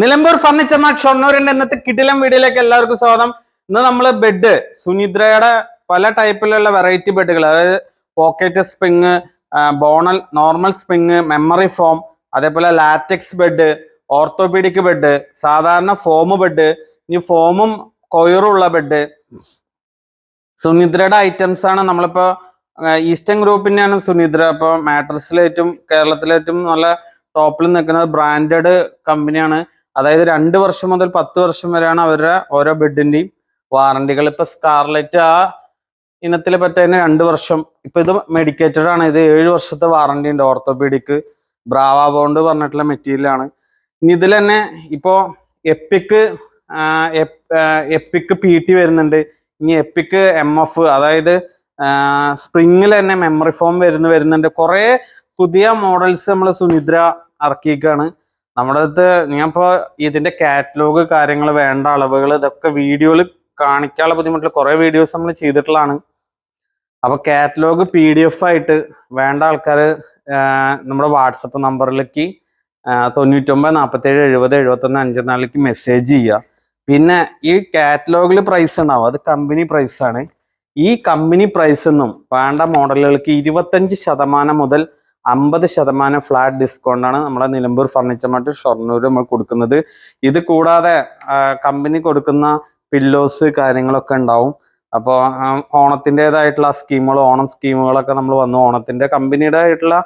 Nilambur furniture mart ഷൊർണൂരിന്റെ ഇന്നത്തെ കിടിലം വീഡിയോയിലേക്ക് എല്ലാവർക്കും സ്വാഗതം. ഇന്ന് നമ്മൾ ബെഡ് സുനിദ്രയുടെ പല ടൈപ്പിലുള്ള വെറൈറ്റി ബെഡുകൾ അതായത് pocket spring bonnell normal spring memory foam അതേപോലെ ലാറ്റക്സ് ബെഡ് ഓർത്തോപീഡിക് ബെഡ് സാധാരണ ഫോം ബെഡ് ഇനി ഫോമും കൊയറും ഉള്ള ബെഡ് സുനിദ്രയുടെ ഐറ്റംസ് ആണ് നമ്മളിപ്പോ ഈസ്റ്റേൺ ഗ്രൂപ്പിന്റെയാണ് സുനിദ്ര. അപ്പൊ മാട്രസിലേറ്റും കേരളത്തിലേറ്റവും നല്ല ടോപ്പിൽ നിൽക്കുന്നത് ബ്രാൻഡഡ് കമ്പനിയാണ് അതായത് രണ്ട് വർഷം മുതൽ പത്ത് വർഷം വരെയാണ് അവരുടെ ഓരോ ബെഡിന്റെയും വാറണ്ടികൾ. ഇപ്പൊ സ്കാർലെറ്റ് ആ ഇനത്തിൽ പറ്റുന്ന രണ്ട് വർഷം. ഇപ്പൊ ഇത് മെഡിക്കേറ്റഡ് ആണ്. ഇത് ഏഴ് വർഷത്തെ വാറണ്ടി ഉണ്ട് ഓർത്തോപീഡിക്ക് ബ്രാവ ബോണ്ട് പറഞ്ഞിട്ടുള്ള മെറ്റീരിയലാണ് ഇനി ഇതിൽ തന്നെ ഇപ്പോ എപ്പിക്ക് എപ്പിക്ക് പി ടി വരുന്നുണ്ട്. ഇനി എപ്പിക്ക് എം എഫ് അതായത് സ്പ്രിങ്ങിൽ തന്നെ മെമ്മറി ഫോം വരുന്ന വരുന്നുണ്ട്. കുറെ പുതിയ മോഡൽസ് നമ്മൾ സുനിദ്ര ഇറക്കിയേക്കാണ് നമ്മുടെ അടുത്ത് ഇപ്പോ ഇതിന്റെ കാറ്റലോഗ് കാര്യങ്ങൾ വേണ്ട അളവുകൾ ഇതൊക്കെ വീഡിയോയിൽ കാണിക്കാനുള്ള ബുദ്ധിമുട്ടിൽ കുറെ വീഡിയോസ് നമ്മൾ ചെയ്തിട്ടുള്ളതാണ്. അപ്പൊ കാറ്റലോഗ് പി ഡി എഫ് ആയിട്ട് വേണ്ട ആൾക്കാർ നമ്മുടെ വാട്സപ്പ് നമ്പറിലേക്ക് തൊണ്ണൂറ്റൊമ്പത് നാൽപ്പത്തേഴ് എഴുപത് എഴുപത്തൊന്ന് അഞ്ചെന്നാളിലേക്ക് മെസ്സേജ് ചെയ്യുക. പിന്നെ ഈ കാറ്റലോഗിൽ പ്രൈസ് ഉണ്ടാവും. അത് കമ്പനി പ്രൈസാണ് ഈ കമ്പനി പ്രൈസ് എന്നും വേണ്ട മോഡലുകൾക്ക് ഇരുപത്തഞ്ച് ശതമാനം മുതൽ അമ്പത് ശതമാനം ഫ്ലാറ്റ് ഡിസ്കൗണ്ട് ആണ് നമ്മളെ നിലമ്പൂർ ഫർണിച്ചർ മാർട്ട് ഷൊർണൂർ നമ്മൾ കൊടുക്കുന്നത്. ഇത് കൂടാതെ കമ്പനി കൊടുക്കുന്ന പില്ലോസ് കാര്യങ്ങളൊക്കെ ഉണ്ടാവും. അപ്പോൾ ഓണത്തിന്റെതായിട്ടുള്ള സ്കീമുകൾ ഓണം സ്കീമുകളൊക്കെ നമ്മൾ വന്നു. ഓണത്തിന്റെ കമ്പനിയുടേതായിട്ടുള്ള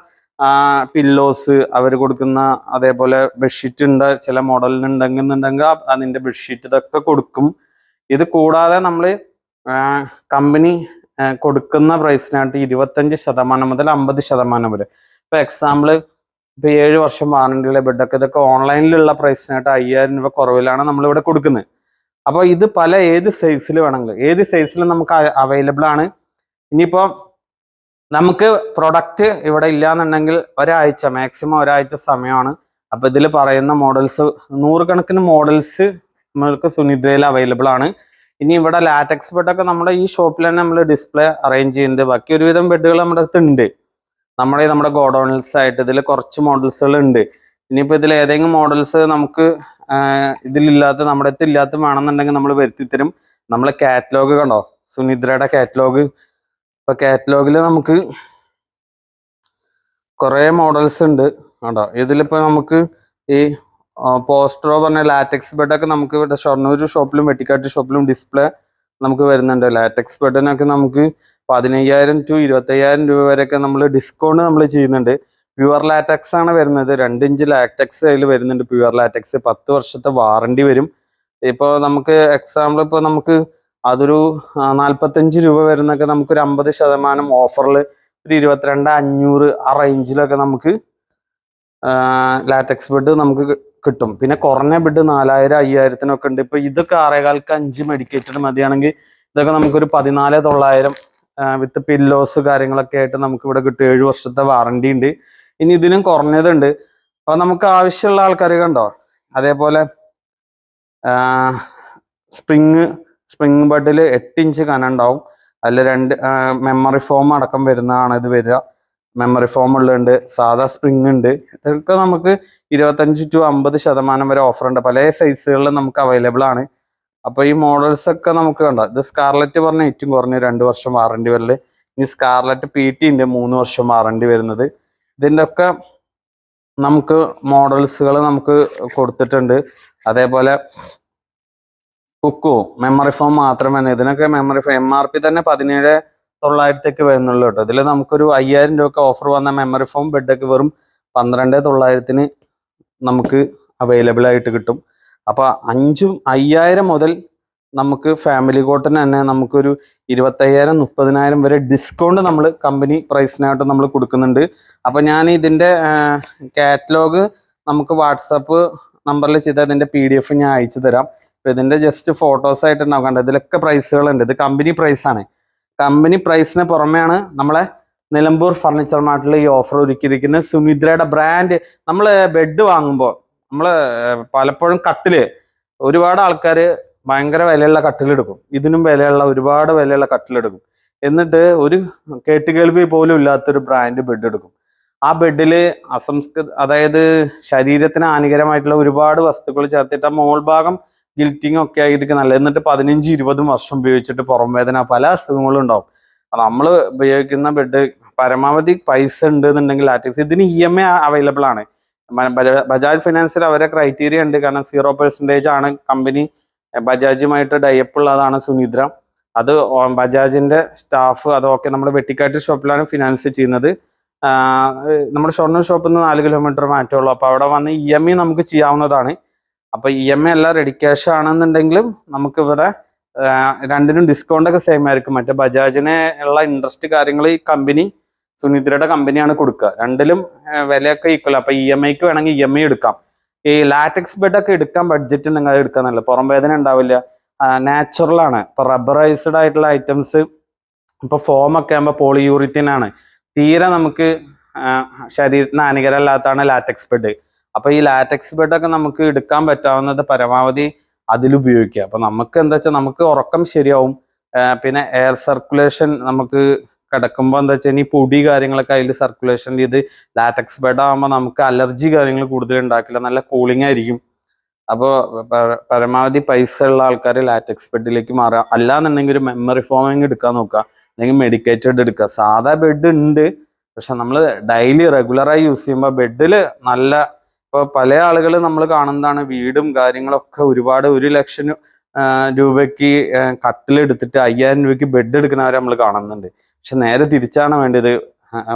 പില്ലോസ് അവർ കൊടുക്കുന്ന അതേപോലെ ബെഡ്ഷീറ്റ് ഉണ്ട് ചില മോഡലിനുണ്ടെന്നുണ്ടെങ്കിൽ അതിന്റെ ബെഡ്ഷീറ്റ് ഇതൊക്കെ കൊടുക്കും. ഇത് കൂടാതെ നമ്മൾ കമ്പനി കൊടുക്കുന്ന പ്രൈസിനായിട്ട് ഇരുപത്തഞ്ച് ശതമാനം മുതൽ അമ്പത് ശതമാനം വരെ. ഇപ്പൊ എക്സാമ്പിൾ ഇപ്പൊ ഏഴ് വർഷം വാറണ്ടിയുള്ള ബെഡൊക്കെ ഇതൊക്കെ ഓൺലൈനിലുള്ള പ്രൈസിനായിട്ട് അയ്യായിരം രൂപ കുറവിലാണ് നമ്മൾ ഇവിടെ കൊടുക്കുന്നത്. അപ്പോൾ ഇത് പല ഏത് സൈസിൽ വേണമെങ്കിലും ഏത് സൈസിൽ നമുക്ക് അവൈലബിൾ ആണ്. ഇനിയിപ്പോ നമുക്ക് പ്രൊഡക്റ്റ് ഇവിടെ ഇല്ലാന്നുണ്ടെങ്കിൽ ഒരാഴ്ച മാക്സിമം ഒരാഴ്ച സമയമാണ്. അപ്പൊ ഇതിൽ പറയുന്ന മോഡൽസ് നൂറുകണക്കിന് മോഡൽസ് നമ്മൾക്ക് സുനിദ്രയിൽ അവൈലബിൾ ആണ്. ഇനി ഇവിടെ ലാറ്റക്സ് ബെഡൊക്കെ നമ്മുടെ ഈ ഷോപ്പിൽ തന്നെ നമ്മൾ ഡിസ്പ്ലേ അറേഞ്ച് ചെയ്യുന്നുണ്ട്. ബാക്കി ഒരുവിധം ബെഡുകൾ നമ്മുടെ അടുത്ത് ഉണ്ട്. നമ്മുടെ നമ്മുടെ ഗോഡൗൺസ് ആയിട്ട് ഇതിൽ കുറച്ച് മോഡൽസുകൾ ഉണ്ട് ഇനിയിപ്പോൾ ഇതിൽ ഏതെങ്കിലും മോഡൽസ് നമുക്ക് ഇതിലില്ലാത്ത നമ്മുടെ അടുത്ത് ഇല്ലാത്ത വേണമെന്നുണ്ടെങ്കിൽ നമ്മൾ വരുത്തി തരും. നമ്മളെ കാറ്റലോഗ് കണ്ടോ? സുനിദ്രയുടെ കാറ്റലോഗ് ഇപ്പൊ കാറ്റലോഗിൽ നമുക്ക് കുറേ മോഡൽസ് ഉണ്ട്. കണ്ടോ? ഇതിലിപ്പോ നമുക്ക് ഈ പോസ്റ്ററോ പറഞ്ഞ ലാറ്റക്സ് ബെഡൊക്കെ നമുക്ക് ഇവിടെ ഷൊർണൂർ ഷോപ്പിലും വെട്ടിക്കാട്ട് ഷോപ്പിലും ഡിസ്പ്ലേ നമുക്ക് വരുന്നുണ്ട്. ലാറ്റക്സ് ബട്ടനൊക്കെ നമുക്ക് പതിനയ്യായിരം ടു ഇരുപത്തയ്യായിരം രൂപ വരെയൊക്കെ നമ്മൾ ഡിസ്കൗണ്ട് നമ്മൾ ചെയ്യുന്നുണ്ട്. പ്യുവർ ലാറ്റക്സ് ആണ് വരുന്നത്. രണ്ട് ഇഞ്ച് ലാറ്റക്സ് അതിൽ വരുന്നുണ്ട്. പ്യുവർ ലാറ്റക്സ് പത്ത് വർഷത്തെ വാറണ്ടി വരും. ഇപ്പോൾ നമുക്ക് എക്സാമ്പിൾ ഇപ്പോൾ നമുക്ക് അതൊരു നാൽപ്പത്തഞ്ച് രൂപ വരുന്നൊക്കെ നമുക്കൊരു അമ്പത് ശതമാനം ഓഫറിൽ ഒരു ഇരുപത്തിരണ്ട് അഞ്ഞൂറ് ആ റേഞ്ചിലൊക്കെ നമുക്ക് ലാറ്റക്സ് ബെഡ് നമുക്ക് കിട്ടും. പിന്നെ കുറഞ്ഞ ബിഡ് നാലായിരം അയ്യായിരത്തിനൊക്കെ ഉണ്ട്. ഇപ്പൊ ഇതൊക്കെ ആറേകാൽക്ക് അഞ്ച് മെഡിക്കേറ്റഡ് മതിയാണെങ്കിൽ ഇതൊക്കെ നമുക്കൊരു പതിനാല് തൊള്ളായിരം വിത്ത് പില്ലോസ് കാര്യങ്ങളൊക്കെ ആയിട്ട് നമുക്ക് ഇവിടെ കിട്ടും. ഏഴ് വർഷത്തെ വാറണ്ടി ഉണ്ട്. ഇനി ഇതിനും കുറഞ്ഞതുണ്ട്. അപ്പൊ നമുക്ക് ആവശ്യമുള്ള ആൾക്കാർ കണ്ടോ? അതേപോലെ സ്പ്രിങ് സ്പ്രിങ് ബഡിൽ എട്ട് ഇഞ്ച് കനം ഉണ്ടാവും. അതിൽ രണ്ട് മെമ്മറി ഫോം അടക്കം വരുന്നതാണ് ഇത് വരിക. മെമ്മറി ഫോം ഉള്ളുണ്ട് സാധാ സ്പ്രിങ് ഉണ്ട്. ഇതൊക്കെ നമുക്ക് ഇരുപത്തഞ്ച് ടു അമ്പത് ശതമാനം വരെ ഓഫർ ഉണ്ട്. പല സൈസുകളിലും നമുക്ക് അവൈലബിൾ ആണ്. അപ്പോൾ ഈ മോഡൽസ് ഒക്കെ നമുക്ക് കണ്ട? ഇത് സ്കാർലറ്റ് പറഞ്ഞ ഏറ്റവും കുറഞ്ഞ രണ്ട് വർഷം വാറണ്ടി വരൽ. ഇനി സ്കാർലറ്റ് പി ടി ഉണ്ട് മൂന്ന് വർഷം വാറണ്ടി വരുന്നത്. ഇതിന്റെ ഒക്കെ നമുക്ക് മോഡൽസുകൾ നമുക്ക് കൊടുത്തിട്ടുണ്ട്. അതേപോലെ കുക്കു മെമ്മറി ഫോം മാത്രം തന്നെ. ഇതിനൊക്കെ memory foam M R P തന്നെ പതിനേഴ് തൊള്ളായിരത്തേക്ക് വരുന്നുള്ളൂ കേട്ടോ. ഇതിൽ നമുക്കൊരു അയ്യായിരം രൂപ ഓഫർ വന്ന മെമ്മറി ഫോം ബെഡൊക്കെ വെറും പന്ത്രണ്ട് തൊള്ളായിരത്തിന് നമുക്ക് അവൈലബിൾ ആയിട്ട് കിട്ടും. അപ്പൊ അഞ്ചും അയ്യായിരം മുതൽ നമുക്ക് ഫാമിലി കോട്ടന് തന്നെ നമുക്കൊരു ഇരുപത്തയ്യായിരം മുപ്പതിനായിരം വരെ ഡിസ്കൗണ്ട് നമ്മൾ കമ്പനി പ്രൈസിനായിട്ട് നമ്മൾ കൊടുക്കുന്നുണ്ട്. അപ്പൊ ഞാൻ ഇതിന്റെ കാറ്റലോഗ് നമുക്ക് വാട്സപ്പ് നമ്പറിൽ ചെയ്ത് ഇതിന്റെ പി ഡി എഫ് ഞാൻ അയച്ചു തരാം. അപ്പൊ ഇതിന്റെ ജസ്റ്റ് ഫോട്ടോസ് ആയിട്ട് കണ്ടത് ഇതിലൊക്കെ പ്രൈസുകളുണ്ട് ഇത് കമ്പനി പ്രൈസാണ് കമ്പനി പ്രൈസിന് പുറമെയാണ് നമ്മളെ നിലമ്പൂർ ഫർണിച്ചർ മാർട്ടിൽ ഈ ഓഫർ ഒരുക്കിയിരിക്കുന്നത്. സുമിദ്രയുടെ ബ്രാൻഡ് നമ്മൾ ബെഡ് വാങ്ങുമ്പോൾ നമ്മൾ പലപ്പോഴും കട്ടിൽ ഒരുപാട് ആൾക്കാർ ഭയങ്കര വിലയുള്ള കട്ടിലെടുക്കും ഇതിനും വിലയുള്ള ഒരുപാട് വിലയുള്ള കട്ടിലെടുക്കും എന്നിട്ട് ഒരു കേട്ടുകേൾവി പോലും ഇല്ലാത്തൊരു ബ്രാൻഡ് ബെഡ് എടുക്കും. ആ ബെഡിൽ അസംസ്കൃത അതായത് ശരീരത്തിന് ഹാനികരമായിട്ടുള്ള ഒരുപാട് വസ്തുക്കൾ ചേർത്തിട്ട് ആ മോൾ ഭാഗം ഗിൽറ്റിംഗ് ഒക്കെ ആയിരിക്കും നല്ലത്. എന്നിട്ട് പതിനഞ്ച് ഇരുപതും വർഷം ഉപയോഗിച്ചിട്ട് പുറം വേദന പല അസുഖങ്ങളും ഉണ്ടാവും. നമ്മൾ ഉപയോഗിക്കുന്ന ബെഡ് പരമാവധി പൈസ ഉണ്ട് എന്നുണ്ടെങ്കിൽ ലാറ്റിക്സ് ഇതിന് ഇ എം ഐ അവൈലബിൾ ആണ്. ബജാജ് ഫിനാൻസിൽ അവരെ ക്രൈറ്റീരിയ ഉണ്ട്. കാരണം സീറോ പെർസെന്റേജ് ആണ് കമ്പനി ബജാജുമായിട്ട് ഡയപ്പ് ഉള്ളതാണ് സുനിദ്ര. അത് ബജാജിന്റെ സ്റ്റാഫ് അതൊക്കെ നമ്മുടെ വെട്ടിക്കാട്ട് ഷോപ്പിലാണ് ഫിനാൻസ് ചെയ്യുന്നത്. നമ്മുടെ ഷൊർണൂർ ഷോപ്പിൽ നിന്ന് നാല് കിലോമീറ്റർ മാറ്റുള്ളൂ അപ്പോൾ അവിടെ വന്ന് ഇ എം ഐ നമുക്ക് ചെയ്യാവുന്നതാണ്. അപ്പോൾ ഇ എം ഐ അല്ല റെഡി ക്യാഷ് ആണെന്നുണ്ടെങ്കിലും നമുക്ക് ഇവിടെ രണ്ടിനും ഡിസ്കൗണ്ട് ഒക്കെ സെയിം ആയിരിക്കും. മറ്റേ ബജാജിനെ ഉള്ള ഇൻട്രസ്റ്റ് കാര്യങ്ങൾ ഈ കമ്പനി സുനിദ്രയുടെ കമ്പനിയാണ് കൊടുക്കുക. രണ്ടിലും വിലയൊക്കെ ഈക്വൽ അപ്പോൾ ഇ എം ഐക്ക് വേണമെങ്കിൽ ഇ എം ഐ എടുക്കാം. ഈ ലാറ്റക്സ് ബെഡ് ഒക്കെ എടുക്കാൻ ബഡ്ജറ്റ് ഉണ്ടെങ്കിൽ അത് എടുക്കാൻ നല്ല പുറം വേദന ഉണ്ടാവില്ല. നാച്ചുറൽ ആണ്. ഇപ്പൊ റബ്ബറൈസ്ഡ് ആയിട്ടുള്ള ഐറ്റംസ് ഇപ്പൊ ഫോം ഒക്കെ ആകുമ്പോൾ പോളിയൂറിറ്റിൻ ആണ്. തീരെ നമുക്ക് ശരീരത്തിന് ഹാനികരമല്ലാത്തതാണ് ലാറ്റക്സ് ബെഡ് അപ്പൊ ഈ ലാറ്റക്സ് ബെഡ് ഒക്കെ നമുക്ക് എടുക്കാൻ പറ്റാവുന്നത് പരമാവധി അതിൽ ഉപയോഗിക്കുക. അപ്പൊ നമുക്ക് എന്താ വെച്ചാൽ നമുക്ക് ഉറക്കം ശരിയാവും. പിന്നെ എയർ സർക്കുലേഷൻ നമുക്ക് കിടക്കുമ്പോൾ എന്താ വെച്ചാൽ ഈ പൊടി കാര്യങ്ങളൊക്കെ അതിൽ സർക്കുലേഷൻ ചെയ്ത് ലാറ്റക്സ് ബെഡ് ആകുമ്പോൾ നമുക്ക് അലർജി കാര്യങ്ങൾ കൂടുതൽ ഉണ്ടാക്കില്ല. നല്ല കൂളിംഗ് ആയിരിക്കും. അപ്പോൾ പരമാവധി പൈസ ഉള്ള ആൾക്കാർ ലാറ്റക്സ് ബെഡിലേക്ക് മാറുക. അല്ലാന്നുണ്ടെങ്കിൽ ഒരു മെമ്മറി ഫോമിങ് എടുക്കാൻ നോക്കുക. അല്ലെങ്കിൽ മെഡിക്കേറ്റഡ് എടുക്കുക. സാധാ ബെഡ് ഉണ്ട്. പക്ഷെ നമ്മൾ ഡെയിലി റെഗുലറായി യൂസ് ചെയ്യുമ്പോൾ ബെഡിൽ നല്ല ഇപ്പോൾ പല ആളുകൾ നമ്മൾ കാണുന്നതാണ് വീടും കാര്യങ്ങളൊക്കെ ഒരുപാട് ഒരു ലക്ഷം രൂപയ്ക്ക് കട്ടിലെടുത്തിട്ട് അയ്യായിരം രൂപയ്ക്ക് ബെഡ് എടുക്കുന്നവരെ നമ്മൾ കാണുന്നുണ്ട്. പക്ഷെ നേരെ തിരിച്ചാണ് വേണ്ടത്.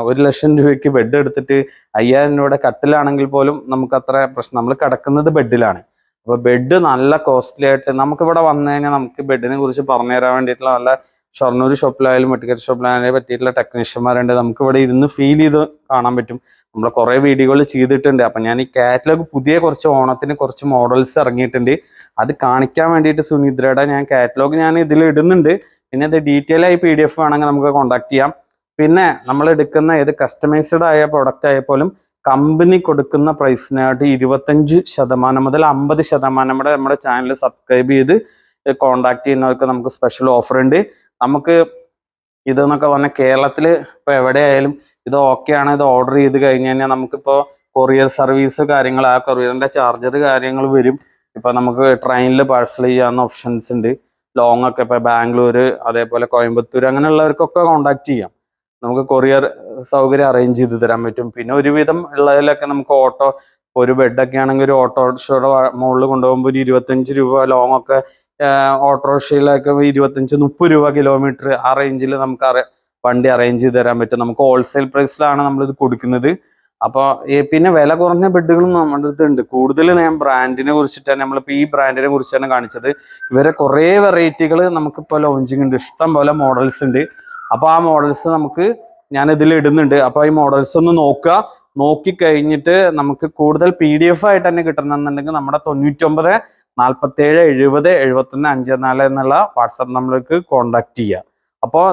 ഒരു ലക്ഷം രൂപയ്ക്ക് ബെഡ് എടുത്തിട്ട് അയ്യായിരം രൂപയുടെ കട്ടിലാണെങ്കിൽ പോലും നമുക്ക് അത്ര പ്രശ്നം നമ്മൾ കിടക്കുന്നത് ബെഡിലാണ് അപ്പോൾ ബെഡ് നല്ല കോസ്റ്റ്ലി ആയിട്ട് നമുക്ക് ഇവിടെ വന്നു കഴിഞ്ഞാൽ നമുക്ക് ബെഡിനെ കുറിച്ച് പറഞ്ഞു തരാൻ വേണ്ടിയിട്ടുള്ള നല്ല ഷൊർണൂർ ഷോപ്പിലായാലും മെഡിക്കൽ ഷോപ്പിലായാലും പറ്റിയിട്ടുള്ള ടെക്നീഷ്യന്മാരുണ്ട്. നമുക്ക് ഇവിടെ ഇരുന്ന് ഫീൽ ചെയ്ത് കാണാൻ പറ്റും. നമ്മൾ കുറേ വീഡിയോകൾ ചെയ്തിട്ടുണ്ട്. അപ്പം ഞാൻ ഈ കാറ്റലോഗ് പുതിയ കുറച്ച് ഓണത്തിന് കുറച്ച് മോഡൽസ് ഇറങ്ങിയിട്ടുണ്ട്. അത് കാണിക്കാൻ വേണ്ടിയിട്ട് സുനിദ്രയുടെ ഞാൻ കാറ്റലോഗ് ഞാൻ ഇതിൽ ഇടുന്നുണ്ട്. പിന്നെ അത് ഡീറ്റെയിൽ ആയി പി ഡി എഫ് വേണമെങ്കിൽ നമുക്ക് കോൺടാക്ട് ചെയ്യാം. പിന്നെ നമ്മൾ എടുക്കുന്ന ഏത് കസ്റ്റമൈസ്ഡ് ആയ പ്രൊഡക്റ്റ് ആയപ്പോലും കമ്പനി കൊടുക്കുന്ന പ്രൈസിനായിട്ട് ഇരുപത്തഞ്ച് ശതമാനം മുതൽ അമ്പത് ശതമാനം വരെ നമ്മുടെ ചാനൽ സബ്സ്ക്രൈബ് ചെയ്ത് കോണ്ടാക്ട് ചെയ്യുന്നവർക്ക് നമുക്ക് സ്പെഷ്യൽ ഓഫർ ഉണ്ട്. നമുക്ക് ഇതെന്നൊക്കെ പറഞ്ഞാൽ കേരളത്തിൽ ഇപ്പൊ എവിടെയായാലും ഇത് ഓക്കെ ആണ്. ഇത് ഓർഡർ ചെയ്ത് കഴിഞ്ഞ് കഴിഞ്ഞാൽ നമുക്കിപ്പോൾ കൊറിയർ സർവീസ് കാര്യങ്ങൾ ആ കൊറിയറിന്റെ ചാർജർ കാര്യങ്ങൾ വരും. ഇപ്പൊ നമുക്ക് ട്രെയിനിൽ പാഴ്സൽ ചെയ്യാവുന്ന ഓപ്ഷൻസ് ഉണ്ട്. ലോങ് ഒക്കെ ഇപ്പൊ ബാംഗ്ലൂർ അതേപോലെ കോയമ്പത്തൂർ അങ്ങനെയുള്ളവർക്കൊക്കെ കോണ്ടാക്ട് ചെയ്യാം. നമുക്ക് കൊറിയർ സൗകര്യം അറേഞ്ച് ചെയ്ത് തരാൻ പറ്റും. പിന്നെ ഒരുവിധം ഉള്ളതിലൊക്കെ നമുക്ക് ഓട്ടോ ഒരു ബെഡൊക്കെ ആണെങ്കിൽ ഒരു ഓട്ടോറിക്ഷയുടെ മുകളിൽ കൊണ്ടുപോകുമ്പോൾ ഒരു ഇരുപത്തഞ്ച് രൂപ ലോങ് ഒക്കെ ഓട്ടോറിക്ഷയിലൊക്കെ ഇരുപത്തഞ്ച് മുപ്പത് രൂപ കിലോമീറ്റർ ആ റേഞ്ചിൽ നമുക്ക് വണ്ടി അറേഞ്ച് ചെയ്ത് തരാൻ പറ്റും. നമുക്ക് ഹോൾസെയിൽ പ്രൈസിലാണ് നമ്മളിത് കൊടുക്കുന്നത്. അപ്പോൾ പിന്നെ വില കുറഞ്ഞ ബെഡുകളും നമ്മുടെ അടുത്ത് ഉണ്ട്. കൂടുതൽ ഞാൻ ബ്രാൻഡിനെ കുറിച്ചിട്ടാണ് നമ്മളിപ്പോൾ ഈ ബ്രാൻഡിനെ കുറിച്ചാണ് കാണിച്ചത്. ഇവരെ കുറേ വെറൈറ്റികൾ നമുക്കിപ്പോൾ ലോഞ്ചിങ് ഉണ്ട്. ഇഷ്ടം പോലെ മോഡൽസ് ഉണ്ട്. അപ്പോൾ ആ മോഡൽസ് നമുക്ക് ഞാൻ ഇതിൽ ഇടുന്നുണ്ട്. അപ്പോൾ ഈ മോഡൽസ് ഒന്ന് നോക്കുക. നോക്കി കഴിഞ്ഞിട്ട് നമുക്ക് കൂടുതൽ പി ഡി എഫ് ആയിട്ട് തന്നെ കിട്ടണമെന്നുണ്ടെങ്കിൽ നമ്മുടെ തൊണ്ണൂറ്റൊമ്പത് നാൽപ്പത്തേഴ് എഴുപത് എഴുപത്തൊന്ന് അഞ്ച് നാല് എന്നുള്ള വാട്സാപ്പ് നമ്പറിലേക്ക് കോണ്ടാക്ട് ചെയ്യുക. അപ്പോൾ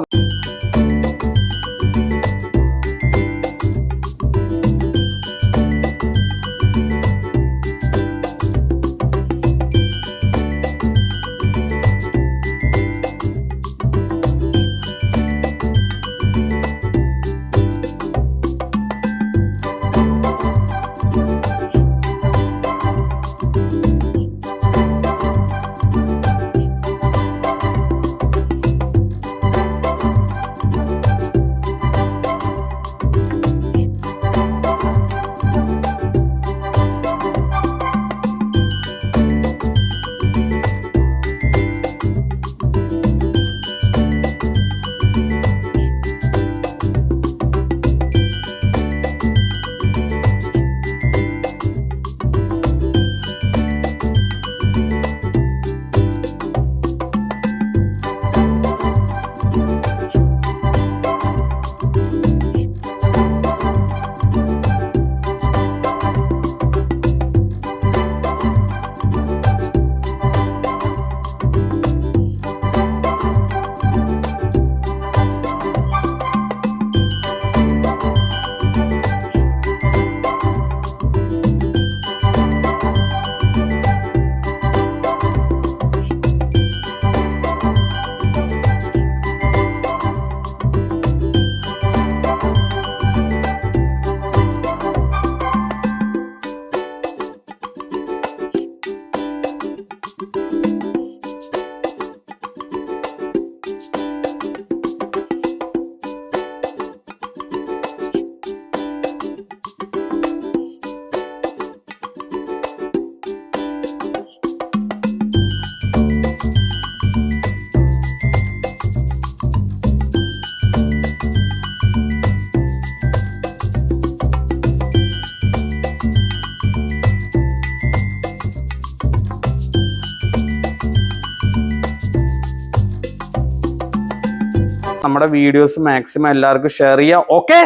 നമ്മുടെ വീഡിയോസ് മാക്സിമം എല്ലാവർക്കും ഷെയർ ചെയ്യുക ഓക്കെ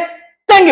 താങ്ക്